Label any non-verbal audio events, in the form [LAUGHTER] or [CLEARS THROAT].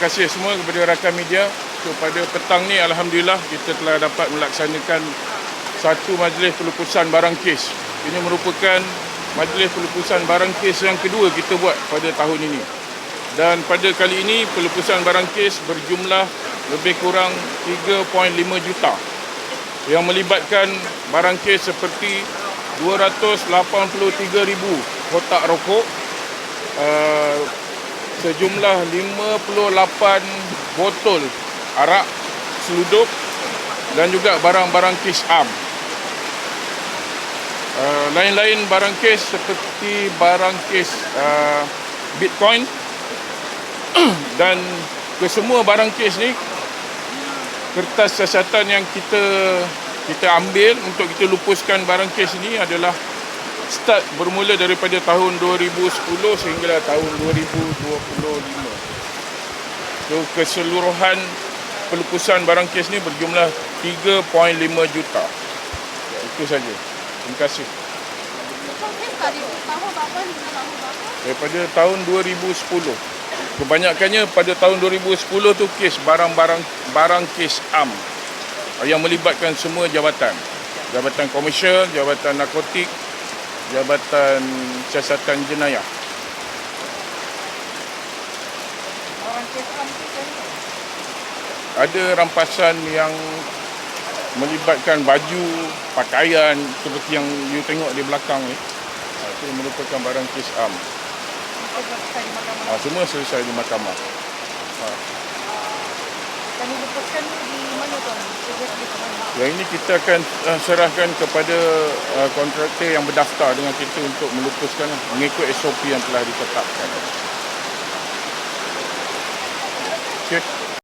kasih semua kepada rakan media. So, pada petang ni Alhamdulillah kita telah dapat melaksanakan satu majlis pelupusan barang kes. Ini merupakan majlis pelupusan barang kes yang kedua kita buat pada tahun ini. Dan pada kali ini pelupusan barang kes berjumlah lebih kurang 3.5 juta yang melibatkan barang kes seperti 283,000 kotak rokok, uh, sejumlah 58 botol arak seludup dan juga barang-barang kes am. Uh, lain-lain barang kes seperti barang kes uh, Bitcoin [CLEARS THROAT] dan kesemua barang kes ni kertas siasatan yang kita kita ambil untuk kita lupuskan barang kes ini adalah start bermula daripada tahun 2010 sehingga tahun 2025. So keseluruhan pelupusan barang kes ni berjumlah 3.5 juta. Ya, itu saja. Terima kasih. Daripada tahun 2010. Kebanyakannya pada tahun 2010 tu kes barang-barang barang kes am yang melibatkan semua jabatan. Jabatan komersial, jabatan narkotik, jabatan siasatan jenayah. Kan? Ada rampasan yang melibatkan baju, pakaian seperti yang you tengok di belakang ni. Ha, Itu merupakan barang kes am. Ha, semua selesai di mahkamah. Dan Yang ini kita akan uh, serahkan kepada uh, kontraktor yang berdaftar dengan kita untuk melupuskan mengikut SOP yang telah ditetapkan. Okay.